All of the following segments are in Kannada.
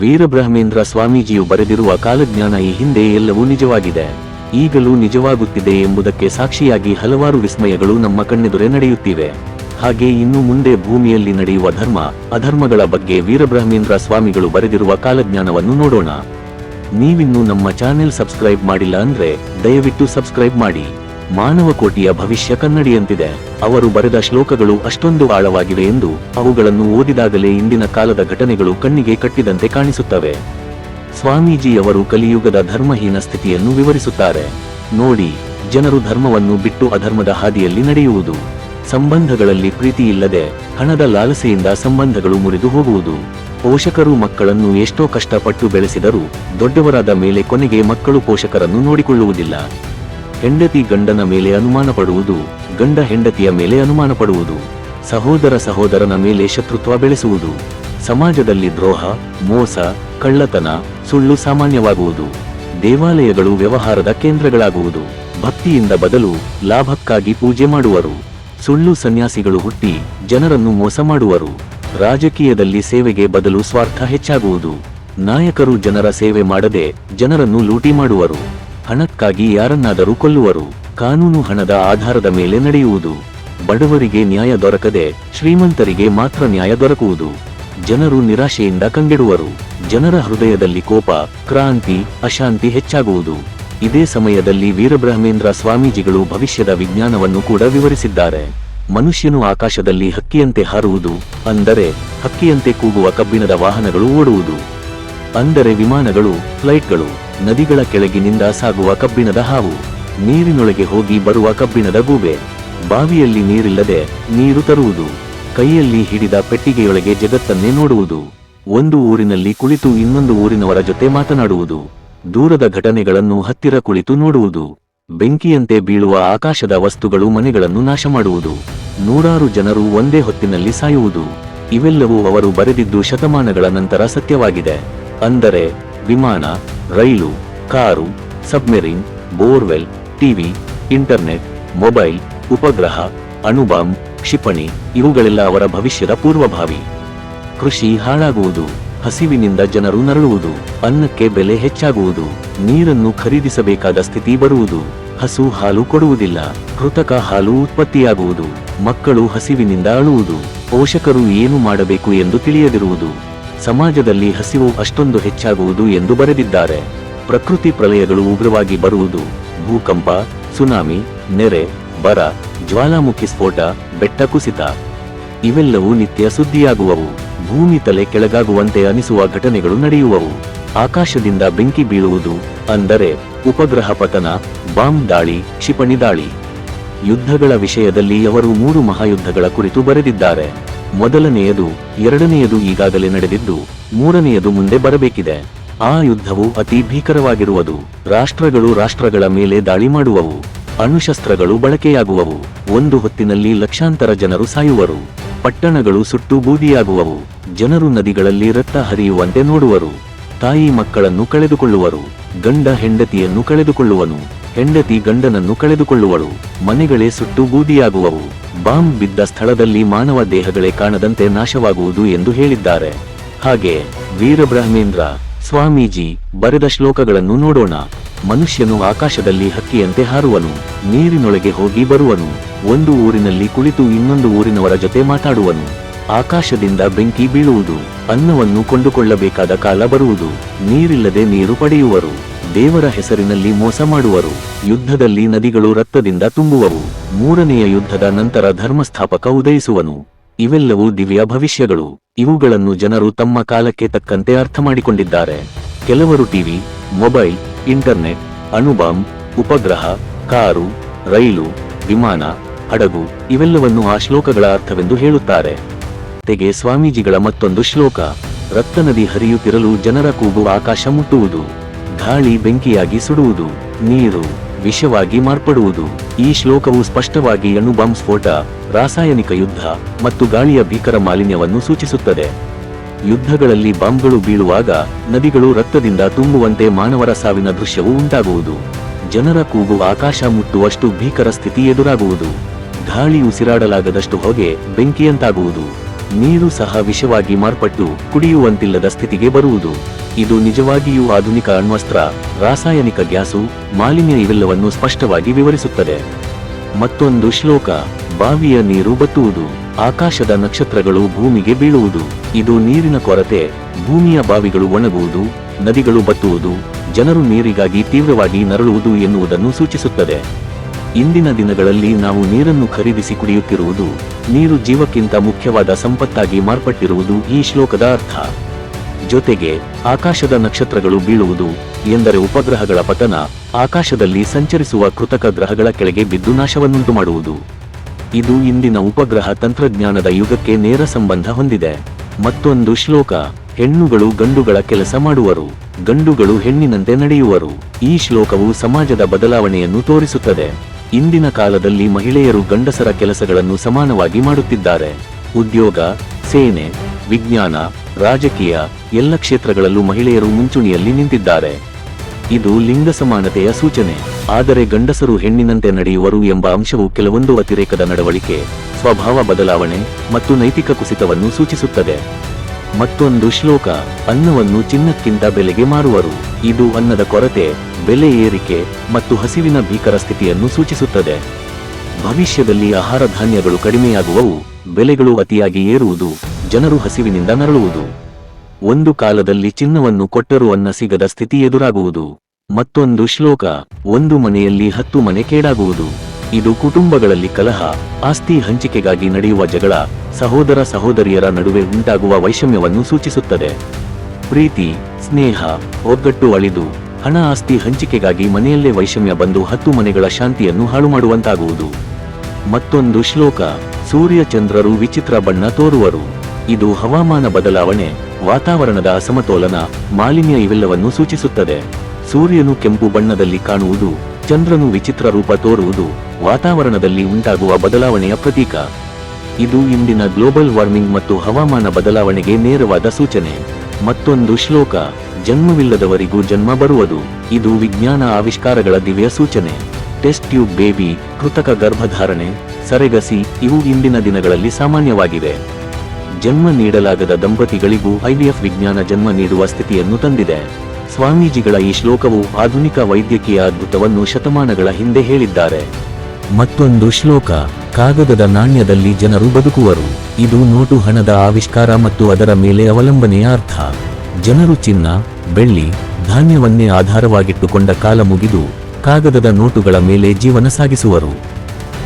ವೀರಬ್ರಹ್ಮೇಂದ್ರ ಸ್ವಾಮೀಜಿಯು ಬರೆದಿರುವ ಕಾಲಜ್ಞಾನ ಈ ಹಿಂದೆ ಎಲ್ಲವೂ ನಿಜವಾಗಿದೆ. ಈಗಲೂ ನಿಜವಾಗುತ್ತಿದೆ ಎಂಬುದಕ್ಕೆ ಸಾಕ್ಷಿಯಾಗಿ ಹಲವಾರು ವಿಸ್ಮಯಗಳು ನಮ್ಮ ಕಣ್ಣೆದುರೆ ನಡೆಯುತ್ತಿವೆ. ಹಾಗೆ ಇನ್ನು ಮುಂದೆ ಭೂಮಿಯಲ್ಲಿ ನಡೆಯುವ ಧರ್ಮ, ಅಧರ್ಮಗಳ ಬಗ್ಗೆ ವೀರಬ್ರಹ್ಮೇಂದ್ರ ಸ್ವಾಮಿಗಳು ಬರೆದಿರುವ ಕಾಲಜ್ಞಾನವನ್ನು ನೋಡೋಣ. ನೀವಿನ್ನೂ ನಮ್ಮ ಚಾನೆಲ್ ಸಬ್ಸ್ಕ್ರೈಬ್ ಮಾಡಿಲ್ಲ ಅಂದ್ರೆ ದಯವಿಟ್ಟು ಸಬ್ಸ್ಕ್ರೈಬ್ ಮಾಡಿ. ಮಾನವ ಕೋಟಿಯ ಭವಿಷ್ಯ ಕನ್ನಡಿಯಂತಿದೆ. ಅವರು ಬರೆದ ಶ್ಲೋಕಗಳು ಅಷ್ಟೊಂದು ಆಳವಾಗಿವೆ ಎಂದು ಅವುಗಳನ್ನು ಓದಿದಾಗಲೇ ಇಂದಿನ ಕಾಲದ ಘಟನೆಗಳು ಕಣ್ಣಿಗೆ ಕಟ್ಟಿದಂತೆ ಕಾಣಿಸುತ್ತವೆ. ಸ್ವಾಮೀಜಿಯವರು ಕಲಿಯುಗದ ಧರ್ಮಹೀನ ಸ್ಥಿತಿಯನ್ನು ವಿವರಿಸುತ್ತಾರೆ. ನೋಡಿ, ಜನರು ಧರ್ಮವನ್ನು ಬಿಟ್ಟು ಅಧರ್ಮದ ಹಾದಿಯಲ್ಲಿ ನಡೆಯುವುದು. ಸಂಬಂಧಗಳಲ್ಲಿ ಪ್ರೀತಿ ಇಲ್ಲದೆ ಹಣದ ಲಾಲಸೆಯಿಂದ ಸಂಬಂಧಗಳು ಮುರಿದು ಹೋಗುವುದು. ಪೋಷಕರು ಮಕ್ಕಳನ್ನು ಎಷ್ಟೋ ಕಷ್ಟಪಟ್ಟು ಬೆಳೆಸಿದರೂ ದೊಡ್ಡವರಾದ ಮೇಲೆ ಕೊನೆಗೆ ಮಕ್ಕಳು ಪೋಷಕರನ್ನು ನೋಡಿಕೊಳ್ಳುವುದಿಲ್ಲ. ಹೆಂಡತಿ ಗಂಡನ ಮೇಲೆ ಅನುಮಾನ ಪಡುವುದು, ಗಂಡ ಹೆಂಡತಿಯ ಮೇಲೆ ಅನುಮಾನ ಪಡುವುದು, ಸಹೋದರ ಸಹೋದರನ ಮೇಲೆ ಶತ್ರುತ್ವ ಬೆಳೆಸುವುದು, ಸಮಾಜದಲ್ಲಿ ದ್ರೋಹ, ಮೋಸ, ಕಳ್ಳತನ, ಸುಳ್ಳು ಸಾಮಾನ್ಯವಾಗುವುದು, ದೇವಾಲಯಗಳು ವ್ಯವಹಾರದ ಕೇಂದ್ರಗಳಾಗುವುದು, ಭಕ್ತಿಯಿಂದ ಬದಲು ಲಾಭಕ್ಕಾಗಿ ಪೂಜೆ ಮಾಡುವರು, ಸುಳ್ಳು ಸನ್ಯಾಸಿಗಳು ಹುಟ್ಟಿ ಜನರನ್ನು ಮೋಸ ಮಾಡುವರು, ರಾಜಕೀಯದಲ್ಲಿ ಸೇವೆಗೆ ಬದಲು ಸ್ವಾರ್ಥ ಹೆಚ್ಚಾಗುವುದು, ನಾಯಕರು ಜನರ ಸೇವೆ ಮಾಡದೆ ಜನರನ್ನು ಲೂಟಿ ಮಾಡುವರು. ಹಣಕ್ಕಾಗಿ ಯಾರನ್ನಾದರೂ ಕೊಲ್ಲುವರು. ಕಾನೂನು ಹಣದ ಆಧಾರದ ಮೇಲೆ ನಡೆಯುವುದು. ಬಡವರಿಗೆ ನ್ಯಾಯ ದೊರಕದೆ ಶ್ರೀಮಂತರಿಗೆ ಮಾತ್ರ ನ್ಯಾಯ ದೊರಕುವುದು. ಜನರು ನಿರಾಶೆಯಿಂದ ಕಂಗೆಡುವರು. ಜನರ ಹೃದಯದಲ್ಲಿ ಕೋಪ, ಕ್ರಾಂತಿ, ಅಶಾಂತಿ ಹೆಚ್ಚಾಗುವುದು. ಇದೇ ಸಮಯದಲ್ಲಿ ವೀರಬ್ರಹ್ಮೇಂದ್ರ ಸ್ವಾಮೀಜಿಗಳು ಭವಿಷ್ಯದ ವಿಜ್ಞಾನವನ್ನು ಕೂಡ ವಿವರಿಸಿದ್ದಾರೆ. ಮನುಷ್ಯನು ಆಕಾಶದಲ್ಲಿ ಹಕ್ಕಿಯಂತೆ ಹಾರುವುದು, ಅಂದರೆ ಹಕ್ಕಿಯಂತೆ ಕೂಗುವ ಕಬ್ಬಿಣದ ವಾಹನಗಳು ಓಡುವುದು. ಅಂದರೆ ವಿಮಾನಗಳು, ಫ್ಲೈಟ್ಗಳು. ನದಿಗಳ ಕೆಳಗಿನಿಂದ ಸಾಗುವ ಕಬ್ಬಿಣದ ಹಾವು. ನೀರಿನೊಳಗೆ ಹೋಗಿ ಬರುವ ಕಬ್ಬಿಣದ ಗೂಬೆ. ಬಾವಿಯಲ್ಲಿ ನೀರಿಲ್ಲದೆ ನೀರು ತರುವುದು. ಕೈಯಲ್ಲಿ ಹಿಡಿದ ಪೆಟ್ಟಿಗೆಯೊಳಗೆ ಜಗತ್ತನ್ನೇ ನೋಡುವುದು. ಒಂದು ಊರಿನಲ್ಲಿ ಕುಳಿತು ಇನ್ನೊಂದು ಊರಿನವರ ಜೊತೆ ಮಾತನಾಡುವುದು. ದೂರದ ಘಟನೆಗಳನ್ನು ಹತ್ತಿರ ಕುಳಿತು ನೋಡುವುದು. ಬೆಂಕಿಯಂತೆ ಬೀಳುವ ಆಕಾಶದ ವಸ್ತುಗಳು ಮನೆಗಳನ್ನು ನಾಶ ಮಾಡುವುದು. ನೂರಾರು ಜನರು ಒಂದೇ ಹೊತ್ತಿನಲ್ಲಿ ಸಾಯುವುದು. ಇವೆಲ್ಲವೂ ಅವರು ಬರೆದಿದ್ದು ಶತಮಾನಗಳ ನಂತರ ಸತ್ಯವಾಗಿದೆ. ಅಂದರೆ ವಿಮಾನ, rail, car, submarine, borewell, TV, internet, mobile, ಉಪಗ್ರಹ, ಅಣುಬಾಂಬ್, ಕ್ಷಿಪಣಿ ಇವುಗಳೆಲ್ಲ ಅವರ ಭವಿಷ್ಯದ ಪೂರ್ವಭಾವಿ. ಕೃಷಿ ಹಾಳಾಗುವುದು, ಹಸಿವಿನಿಂದ ಜನರು ನರಳುವುದು, ಅನ್ನಕ್ಕೆ ಬೆಲೆ ಹೆಚ್ಚಾಗುವುದು, ನೀರನ್ನು ಖರೀದಿಸಬೇಕಾದ ಸ್ಥಿತಿ ಬರುವುದು, ಹಸು ಹಾಲು ಕೊಡುವುದಿಲ್ಲ, ಕೃತಕ ಹಾಲು ಉತ್ಪತ್ತಿಯಾಗುವುದು, ಮಕ್ಕಳು ಹಸಿವಿನಿಂದ ಅಳುವುದು, ಪೋಷಕರು ಏನು ಮಾಡಬೇಕು ಎಂದು ತಿಳಿಯದಿರುವುದು. ಸಮಾಜದಲ್ಲಿ ಹಸಿವು ಅಷ್ಟೊಂದು ಹೆಚ್ಚಾಗುವುದು ಎಂದು ಬರೆದಿದ್ದಾರೆ. ಪ್ರಕೃತಿ ಪ್ರಲಯಗಳು ಉಗ್ರವಾಗಿ ಬರುವುದು, ಭೂಕಂಪ, ಸುನಾಮಿ, ನೆರೆ, ಬರ, ಜ್ವಾಲಾಮುಖಿ ಸ್ಫೋಟ, ಬೆಟ್ಟ ಕುಸಿತ, ಇವೆಲ್ಲವೂ ನಿತ್ಯ ಸುದ್ದಿಯಾಗುವವು. ಭೂಮಿ ತಲೆ ಕೆಳಗಾಗುವಂತೆ ಅನಿಸುವ ಘಟನೆಗಳು ನಡೆಯುವವು. ಆಕಾಶದಿಂದ ಬೆಂಕಿ ಬೀಳುವುದು, ಅಂದರೆ ಉಪಗ್ರಹ ಪತನ, ಬಾಂಬ್ ದಾಳಿ, ಕ್ಷಿಪಣಿ ದಾಳಿ. ಯುದ್ಧಗಳ ವಿಷಯದಲ್ಲಿ ಅವರು ಮೂರು ಮಹಾಯುದ್ಧಗಳ ಕುರಿತು ಬರೆದಿದ್ದಾರೆ. ಮೊದಲನೆಯದು, ಎರಡನೆಯದು ಈಗಾಗಲೇ ನಡೆದಿದ್ದು, ಮೂರನೆಯದು ಮುಂದೆ ಬರಬೇಕಿದೆ. ಆ ಯುದ್ಧವು ಅತಿ ಭೀಕರವಾಗಿರುವುದು. ರಾಷ್ಟ್ರಗಳು ರಾಷ್ಟ್ರಗಳ ಮೇಲೆ ದಾಳಿ ಮಾಡುವವು. ಅಣುಶಸ್ತ್ರಗಳು ಬಳಕೆಯಾಗುವವು. ಒಂದು ಹೊತ್ತಿನಲ್ಲಿ ಲಕ್ಷಾಂತರ ಜನರು ಸಾಯುವರು. ಪಟ್ಟಣಗಳು ಸುಟ್ಟು ಬೂದಿಯಾಗುವವು. ಜನರು ನದಿಗಳಲ್ಲಿ ರಕ್ತ ಹರಿಯುವಂತೆ ನೋಡುವರು. ತಾಯಿ ಮಕ್ಕಳನ್ನು ಕಳೆದುಕೊಳ್ಳುವರು. ಗಂಡ ಹೆಂಡತಿಯನ್ನು ಕಳೆದುಕೊಳ್ಳುವನು. ಹೆಂಡತಿ ಗಂಡನನ್ನು ಕಳೆದುಕೊಳ್ಳುವಳು. ಮನೆಗಳೇ ಸುಟ್ಟು ಬೂದಿಯಾಗುವವು. ಬಾಂಬ್ ಬಿದ್ದ ಸ್ಥಳದಲ್ಲಿ ಮಾನವ ದೇಹಗಳೇ ಕಾಣದಂತೆ ನಾಶವಾಗುವುದು ಎಂದು ಹೇಳಿದ್ದಾರೆ. ಹಾಗೆ ವೀರಬ್ರಹ್ಮೇಂದ್ರ ಸ್ವಾಮೀಜಿ ಬರೆದ ಶ್ಲೋಕಗಳನ್ನು ನೋಡೋಣ. ಮನುಷ್ಯನು ಆಕಾಶದಲ್ಲಿ ಹಕ್ಕಿಯಂತೆ ಹಾರುವನು, ನೀರಿನೊಳಗೆ ಹೋಗಿ ಬರುವನು, ಒಂದು ಊರಿನಲ್ಲಿ ಕುಳಿತು ಇನ್ನೊಂದು ಊರಿನವರ ಜೊತೆ ಮಾತಾಡುವನು. ಆಕಾಶದಿಂದ ಬೆಂಕಿ ಬೀಳುವುದು, ಅನ್ನವನ್ನು ಕೊಂಡುಕೊಳ್ಳಬೇಕಾದ ಕಾಲ ಬರುವುದು, ನೀರಿಲ್ಲದೆ ನೀರು ಪಡೆಯುವರು. ದೇವರ ಹೆಸರಿನಲ್ಲಿ ಮೋಸ ಮಾಡುವರು. ಯುದ್ಧದಲ್ಲಿ ನದಿಗಳು ರಕ್ತದಿಂದ ತುಂಬುವವು. ಮೂರನೆಯ ಯುದ್ಧದ ನಂತರ ಧರ್ಮಸ್ಥಾಪಕ ಉದಯಿಸುವನು. ಇವೆಲ್ಲವೂ ದಿವ್ಯ ಭವಿಷ್ಯಗಳು. ಇವುಗಳನ್ನು ಜನರು ತಮ್ಮ ಕಾಲಕ್ಕೆ ತಕ್ಕಂತೆ ಅರ್ಥ ಮಾಡಿಕೊಂಡಿದ್ದಾರೆ ಕೆಲವರು ಟಿವಿ ಮೊಬೈಲ್, ಇಂಟರ್ನೆಟ್, ಅಣುಬಾಂಬ್, ಉಪಗ್ರಹ, ಕಾರು, ರೈಲು, ವಿಮಾನ, ಹಡಗು ಇವೆಲ್ಲವನ್ನು ಆ ಶ್ಲೋಕಗಳ ಅರ್ಥವೆಂದು ಹೇಳುತ್ತಾರೆ. ತೆಗೆ ಸ್ವಾಮೀಜಿಗಳ ಮತ್ತೊಂದು ಶ್ಲೋಕ. ರಕ್ತ ನದಿ ಹರಿಯುತ್ತಿರಲು ಜನರ ಕೂಗು ಆಕಾಶ ಮುಟ್ಟುವುದು. ಗಾಳಿ ಬೆಂಕಿಯಾಗಿ ಸುಡುವುದು, ನೀರು ವಿಷವಾಗಿ ಮಾರ್ಪಡುವುದು. ಈ ಶ್ಲೋಕವು ಸ್ಪಷ್ಟವಾಗಿ ಅಣುಬಾಂಬ್ ಸ್ಫೋಟ, ರಾಸಾಯನಿಕ ಯುದ್ಧ ಮತ್ತು ಗಾಳಿಯ ಭೀಕರ ಮಾಲಿನ್ಯವನ್ನು ಸೂಚಿಸುತ್ತದೆ. ಯುದ್ಧಗಳಲ್ಲಿ ಬಾಂಬ್ಗಳು ಬೀಳುವಾಗ ನದಿಗಳು ರಕ್ತದಿಂದ ತುಂಬುವಂತೆ ಮಾನವರ ಸಾವಿನ ದೃಶ್ಯವು ಉಂಟಾಗುವುದು. ಜನರ ಕೂಗು ಆಕಾಶ ಮುಟ್ಟುವಷ್ಟು ಭೀಕರ ಸ್ಥಿತಿ ಎದುರಾಗುವುದು. ಗಾಳಿ ಉಸಿರಾಡಲಾಗದಷ್ಟು ಹೊಗೆ ಬೆಂಕಿಯಂತಾಗುವುದು. ನೀರು ಸಹ ವಿಷವಾಗಿ ಮಾರ್ಪಟ್ಟು ಕುಡಿಯುವಂತಿಲ್ಲದ ಸ್ಥಿತಿಗೆ ಬರುವುದು. ಇದು ನಿಜವಾಗಿಯೂ ಆಧುನಿಕ ಅಣ್ವಸ್ತ್ರ, ರಾಸಾಯನಿಕ ಗ್ಯಾಸು, ಮಾಲಿನ್ಯ ಇವೆಲ್ಲವನ್ನು ಸ್ಪಷ್ಟವಾಗಿ ವಿವರಿಸುತ್ತದೆ. ಮತ್ತೊಂದು ಶ್ಲೋಕ, ಬಾವಿಯ ನೀರು ಬತ್ತುವುದು, ಆಕಾಶದ ನಕ್ಷತ್ರಗಳು ಭೂಮಿಗೆ ಬೀಳುವುದು. ಇದು ನೀರಿನ ಕೊರತೆ, ಭೂಮಿಯ ಬಾವಿಗಳು ಒಣಗುವುದು, ನದಿಗಳು ಬತ್ತುವುದು, ಜನರು ನೀರಿಗಾಗಿ ತೀವ್ರವಾಗಿ ನರಳುವುದು ಎನ್ನುವುದನ್ನು ಸೂಚಿಸುತ್ತದೆ. ಇಂದಿನ ದಿನಗಳಲ್ಲಿ ನಾವು ನೀರನ್ನು ಖರೀದಿಸಿ ಕುಡಿಯುತ್ತಿರುವುದು, ನೀರು ಜೀವಕ್ಕಿಂತ ಮುಖ್ಯವಾದ ಸಂಪತ್ತಾಗಿ ಮಾರ್ಪಟ್ಟಿರುವುದು ಈ ಶ್ಲೋಕದ ಅರ್ಥ. ಜೊತೆಗೆ, ಆಕಾಶದ ನಕ್ಷತ್ರಗಳು ಬೀಳುವುದು ಎಂದರೆ ಉಪಗ್ರಹಗಳ ಪತನ, ಆಕಾಶದಲ್ಲಿ ಸಂಚರಿಸುವ ಕೃತಕ ಗ್ರಹಗಳ ಕೆಳಗೆ ಬಿದ್ದು ನಾಶವನ್ನುಂಟು ಮಾಡುವುದು. ಇದು ಇಂದಿನ ಉಪಗ್ರಹ ತಂತ್ರಜ್ಞಾನದ ಯುಗಕ್ಕೆ ನೇರ ಸಂಬಂಧ ಹೊಂದಿದೆ. ಮತ್ತೊಂದು ಶ್ಲೋಕ, ಹೆಣ್ಣುಗಳು ಗಂಡುಗಳ ಕೆಲಸ ಮಾಡುವರು, ಗಂಡುಗಳು ಹೆಣ್ಣಿನಂತೆ ನಡೆಯುವರು. ಈ ಶ್ಲೋಕವು ಸಮಾಜದ ಬದಲಾವಣೆಯನ್ನು ತೋರಿಸುತ್ತದೆ. ಇಂದಿನ ಕಾಲದಲ್ಲಿ ಮಹಿಳೆಯರು ಗಂಡಸರ ಕೆಲಸಗಳನ್ನು ಸಮಾನವಾಗಿ ಮಾಡುತ್ತಿದ್ದಾರೆ. ಉದ್ಯೋಗ, ಸೇನೆ, ವಿಜ್ಞಾನ, ರಾಜಕೀಯ ಎಲ್ಲ ಕ್ಷೇತ್ರಗಳಲ್ಲೂ ಮಹಿಳೆಯರು ಮುಂಚೂಣಿಯಲ್ಲಿ ನಿಂತಿದ್ದಾರೆ. ಇದು ಲಿಂಗ ಸಮಾನತೆಯ ಸೂಚನೆ. ಆದರೆ ಗಂಡಸರು ಹೆಣ್ಣಿನಂತೆ ನಡೆಯುವರು ಎಂಬ ಅಂಶವು ಕೆಲವೊಂದು ಅತಿರೇಕದ ನಡವಳಿಕೆ, ಸ್ವಭಾವ ಬದಲಾವಣೆ ಮತ್ತು ನೈತಿಕ ಕುಸಿತವನ್ನು ಸೂಚಿಸುತ್ತದೆ. ಮತ್ತೊಂದು ಶ್ಲೋಕ, ಅನ್ನವನ್ನು ಚಿನ್ನಕ್ಕಿಂತ ಬೆಲೆಗೆ ಮಾರುವರು. ಇದು ಅನ್ನದ ಕೊರತೆ, ಬೆಲೆ ಏರಿಕೆ ಮತ್ತು ಹಸಿವಿನ ಭೀಕರ ಸ್ಥಿತಿಯನ್ನು ಸೂಚಿಸುತ್ತದೆ. ಭವಿಷ್ಯದಲ್ಲಿ ಆಹಾರ ಧಾನ್ಯಗಳು ಕಡಿಮೆಯಾಗುವವು, ಬೆಲೆಗಳು ಅತಿಯಾಗಿ ಏರುವುದು, ಜನರು ಹಸಿವಿನಿಂದ ನರಳುವುದು. ಒಂದು ಕಾಲದಲ್ಲಿ ಚಿನ್ನವನ್ನು ಕೊಟ್ಟರೂ ಅನ್ನ ಸಿಗದ ಸ್ಥಿತಿ ಎದುರಾಗುವುದು. ಮತ್ತೊಂದು ಶ್ಲೋಕ, ಒಂದು ಮನೆಯಲ್ಲಿ ಹತ್ತು ಮನೆ ಕೇಡಾಗುವುದು. ಇದು ಕುಟುಂಬಗಳಲ್ಲಿ ಕಲಹ, ಆಸ್ತಿ ಹಂಚಿಕೆಗಾಗಿ ನಡೆಯುವ ಜಗಳ, ಸಹೋದರ ಸಹೋದರಿಯರ ನಡುವೆ ಉಂಟಾಗುವ ವೈಷಮ್ಯವನ್ನು ಸೂಚಿಸುತ್ತದೆ. ಪ್ರೀತಿ, ಸ್ನೇಹ, ಒಗ್ಗಟ್ಟು ಅಳಿದು, ಹಣ ಆಸ್ತಿ ಹಂಚಿಕೆಗಾಗಿ ಮನೆಯಲ್ಲೇ ವೈಷಮ್ಯ ಬಂದು ಹತ್ತು ಮನೆಗಳ ಶಾಂತಿಯನ್ನು ಹಾಳು ಮಾಡುವಂತಾಗುವುದು ಮತ್ತೊಂದು ಶ್ಲೋಕ ಸೂರ್ಯ ಚಂದ್ರರು ವಿಚಿತ್ರ ಬಣ್ಣ ತೋರುವರು. ಇದು ಹವಾಮಾನ ಬದಲಾವಣೆ, ವಾತಾವರಣದ ಅಸಮತೋಲನ, ಮಾಲಿನ್ಯ ಇವೆಲ್ಲವನ್ನು ಸೂಚಿಸುತ್ತದೆ. ಸೂರ್ಯನು ಕೆಂಪು ಬಣ್ಣದಲ್ಲಿ ಕಾಣುವುದು ಚಂದ್ರನು ವಿಚಿತ್ರ ರೂಪ ತೋರುವುದು ವಾತಾವರಣದಲ್ಲಿ ಉಂಟಾಗುವ ಬದಲಾವಣೆಯ ಪ್ರತೀಕ. ಇದು ಇಂದಿನ ಗ್ಲೋಬಲ್ ವಾರ್ಮಿಂಗ್ ಮತ್ತು ಹವಾಮಾನ ಬದಲಾವಣೆಗೆ ನೇರವಾದ ಸೂಚನೆ. ಮತ್ತೊಂದು ಶ್ಲೋಕ, ಜನ್ಮವಿಲ್ಲದವರಿಗೂ ಜನ್ಮ ಬರುವುದು. ಇದು ವಿಜ್ಞಾನ ಆವಿಷ್ಕಾರಗಳ ದಿವ್ಯ ಸೂಚನೆ. ಟೆಸ್ಟ್ ಟ್ಯೂಬ್ ಬೇಬಿ, ಕೃತಕ ಗರ್ಭಧಾರಣೆ, ಸರೆಗಸಿ, ಇವು ಇಂದಿನ ದಿನಗಳಲ್ಲಿ ಸಾಮಾನ್ಯವಾಗಿವೆ. ಜನ್ಮ ನೀಡಲಾಗದ ದಂಪತಿಗಳಿಗೂ ಐವಿಎಫ್ ವಿಜ್ಞಾನ ಜನ್ಮ ನೀಡುವ ಸ್ಥಿತಿಯನ್ನು ತಂದಿದೆ. ಸ್ವಾಮೀಜಿಗಳ ಈ ಶ್ಲೋಕವು ಆಧುನಿಕ ವೈದ್ಯಕೀಯ ಅದ್ಭುತವನ್ನು ಶತಮಾನಗಳ ಹಿಂದೆ ಹೇಳಿದ್ದಾರೆ. ಮತ್ತೊಂದು ಶ್ಲೋಕ, ಕಾಗದದ ನಾಣ್ಯದಲ್ಲಿ ಜನರು ಬದುಕುವರು. ಇದು ನೋಟು ಹಣದ ಆವಿಷ್ಕಾರ ಮತ್ತು ಅದರ ಮೇಲೆ ಅವಲಂಬನೆಯ ಅರ್ಥ. ಜನರು ಚಿನ್ನ, ಬೆಳ್ಳಿ, ಧಾನ್ಯವನ್ನೇ ಆಧಾರವಾಗಿಟ್ಟುಕೊಂಡ ಕಾಲ ಮುಗಿದು ಕಾಗದದ ನೋಟುಗಳ ಮೇಲೆ ಜೀವನ ಸಾಗಿಸುವರು.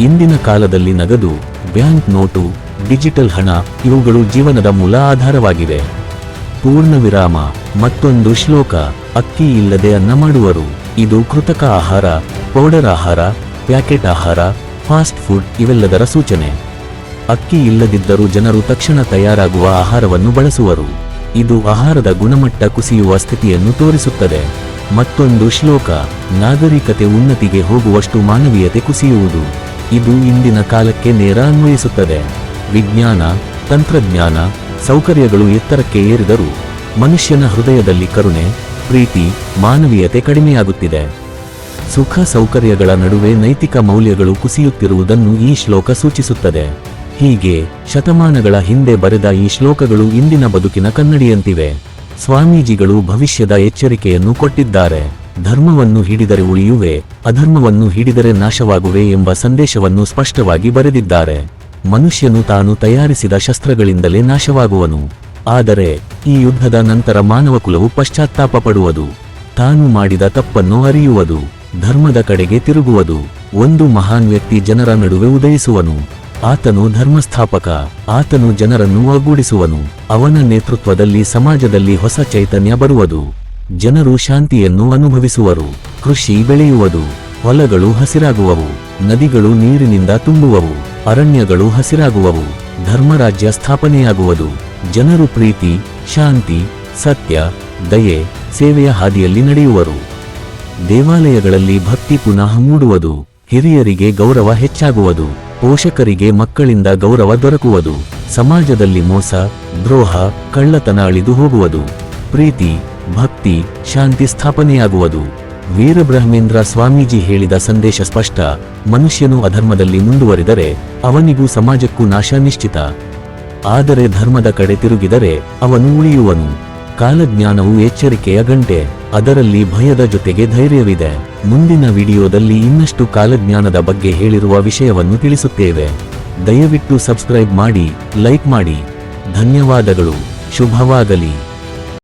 ಇಂದಿನ ಕಾಲದಲ್ಲಿ ನಗದು, ಬ್ಯಾಂಕ್ ನೋಟು, ಡಿಜಿಟಲ್ ಹಣ ಇವುಗಳು ಜೀವನದ ಮೂಲ ಆಧಾರವಾಗಿವೆ. ಪೂರ್ಣ ವಿರಾಮ, ಮತ್ತೊಂದು ಶ್ಲೋಕ, ಅಕ್ಕಿ ಇಲ್ಲದೆ ಅನ್ನ ಮಾಡುವರು. ಇದು ಕೃತಕ ಆಹಾರ, ಪೌಡರ್ ಆಹಾರ, ಪ್ಯಾಕೆಟ್ ಆಹಾರ, ಫಾಸ್ಟ್ ಫುಡ್ ಇವೆಲ್ಲದರ ಸೂಚನೆ. ಅಕ್ಕಿ ಇಲ್ಲದಿದ್ದರೂ ಜನರು ತಕ್ಷಣ ತಯಾರಾಗುವ ಆಹಾರವನ್ನು ಬಳಸುವರು. ಇದು ಆಹಾರದ ಗುಣಮಟ್ಟ ಕುಸಿಯುವ ಸ್ಥಿತಿಯನ್ನು ತೋರಿಸುತ್ತದೆ. ಮತ್ತೊಂದು ಶ್ಲೋಕ, ನಾಗರಿಕತೆ ಉನ್ನತಿಗೆ ಹೋಗುವಷ್ಟು ಮಾನವೀಯತೆ ಕುಸಿಯುವುದು. ಇದು ಇಂದಿನ ಕಾಲಕ್ಕೆ ನೇರ ಅನ್ವಯಿಸುತ್ತದೆ. ವಿಜ್ಞಾನ, ತಂತ್ರಜ್ಞಾನ ಸೌಕರ್ಯಗಳು ಎತ್ತರಕ್ಕೆ ಏರಿದರೂ ಮನುಷ್ಯನ ಹೃದಯದಲ್ಲಿ ಕರುಣೆ, ಪ್ರೀತಿ, ಮಾನವೀಯತೆ ಕಡಿಮೆಯಾಗುತ್ತಿದೆ. ಸುಖ ಸೌಕರ್ಯಗಳ ನಡುವೆ ನೈತಿಕ ಮೌಲ್ಯಗಳು ಕುಸಿಯುತ್ತಿರುವುದನ್ನು ಈ ಶ್ಲೋಕ ಸೂಚಿಸುತ್ತದೆ. ಹೀಗೆ ಶತಮಾನಗಳ ಹಿಂದೆ ಬರೆದ ಈ ಶ್ಲೋಕಗಳು ಇಂದಿನ ಬದುಕಿನ ಕನ್ನಡಿಯಂತಿವೆ. ಸ್ವಾಮೀಜಿಗಳು ಭವಿಷ್ಯದ ಎಚ್ಚರಿಕೆಯನ್ನು ಕೊಟ್ಟಿದ್ದಾರೆ. ಧರ್ಮವನ್ನು ಹಿಡಿದರೆ ಉಳಿಯುವೆ, ಅಧರ್ಮವನ್ನು ಹಿಡಿದರೆ ನಾಶವಾಗುವೆ ಎಂಬ ಸಂದೇಶವನ್ನು ಸ್ಪಷ್ಟವಾಗಿ ಬರೆದಿದ್ದಾರೆ. ಮನುಷ್ಯನು ತಾನು ತಯಾರಿಸಿದ ಶಸ್ತ್ರಗಳಿಂದಲೇ ನಾಶವಾಗುವನು. ಆದರೆ ಈ ಯುದ್ಧದ ನಂತರ ಮಾನವಕುಲವು ಪಶ್ಚಾತ್ತಾಪ ಪಡುವುದು. ತಾನು ಮಾಡಿದ ತಪ್ಪನ್ನು ಅರಿಯುವುದು. ಧರ್ಮದ ಕಡೆಗೆ ತಿರುಗುವುದು. ಒಂದು ಮಹಾನ್ ವ್ಯಕ್ತಿ ಜನರ ನಡುವೆ ಉದಯಿಸುವನು. ಆತನು ಧರ್ಮಸ್ಥಾಪಕ. ಆತನು ಜನರನ್ನು ಒಗ್ಗೂಡಿಸುವನು. ಅವನ ನೇತೃತ್ವದಲ್ಲಿ ಸಮಾಜದಲ್ಲಿ ಹೊಸ ಚೈತನ್ಯ ಬರುವುದು. ಜನರು ಶಾಂತಿಯನ್ನು ಅನುಭವಿಸುವರು. ಕೃಷಿ ಬೆಳೆಯುವುದು. ಹೊಲಗಳು ಹಸಿರಾಗುವವು. ನದಿಗಳು ನೀರಿನಿಂದ ತುಂಬುವವು. ಅರಣ್ಯಗಳು ಹಸಿರಾಗುವವು, ಧರ್ಮರಾಜ್ಯ ಸ್ಥಾಪನೆಯಾಗುವುದು, ಜನರು ಪ್ರೀತಿ, ಶಾಂತಿ, ಸತ್ಯ, ದಯೆ, ಸೇವೆಯ ಹಾದಿಯಲ್ಲಿ ನಡೆಯುವರು. ದೇವಾಲಯಗಳಲ್ಲಿ ಭಕ್ತಿ ಪುನಃ ಮೂಡುವುದು, ಹಿರಿಯರಿಗೆ ಗೌರವ ಹೆಚ್ಚಾಗುವುದು, ಪೋಷಕರಿಗೆ ಮಕ್ಕಳಿಂದ ಗೌರವ ದೊರಕುವುದು, ಸಮಾಜದಲ್ಲಿ ಮೋಸ, ದ್ರೋಹ, ಕಳ್ಳತನ ಅಳಿದು ಹೋಗುವುದು, ಪ್ರೀತಿ, ಭಕ್ತಿ, ಶಾಂತಿ ಸ್ಥಾಪನೆಯಾಗುವುದು. ವೀರಬ್ರಹ್ಮೇಂದ್ರ ಸ್ವಾಮೀಜಿ ಹೇಳಿದ ಸಂದೇಶ ಸ್ಪಷ್ಟ. ಮನುಷ್ಯನು ಅಧರ್ಮದಲ್ಲಿ ಮುಂದುವರಿದರೆ ಅವನಿಗೂ ಸಮಾಜಕ್ಕೂ ನಾಶ ನಿಶ್ಚಿತ. ಆದರೆ ಧರ್ಮದ ಕಡೆ ತಿರುಗಿದರೆ ಅವನು ಉಳಿಯುವನು. ಕಾಲಜ್ಞಾನವು ಎಚ್ಚರಿಕೆಯ ಗಂಟೆ. ಅದರಲ್ಲಿ ಭಯದ ಜೊತೆಗೆ ಧೈರ್ಯವಿದೆ. ಮುಂದಿನ ವಿಡಿಯೋದಲ್ಲಿ ಇನ್ನಷ್ಟು ಕಾಲಜ್ಞಾನದ ಬಗ್ಗೆ ಹೇಳಿರುವ ವಿಷಯವನ್ನು ತಿಳಿಸುತ್ತೇವೆ. ದಯವಿಟ್ಟು ಸಬ್ಸ್ಕ್ರೈಬ್ ಮಾಡಿ, ಲೈಕ್ ಮಾಡಿ. ಧನ್ಯವಾದಗಳು. ಶುಭವಾಗಲಿ.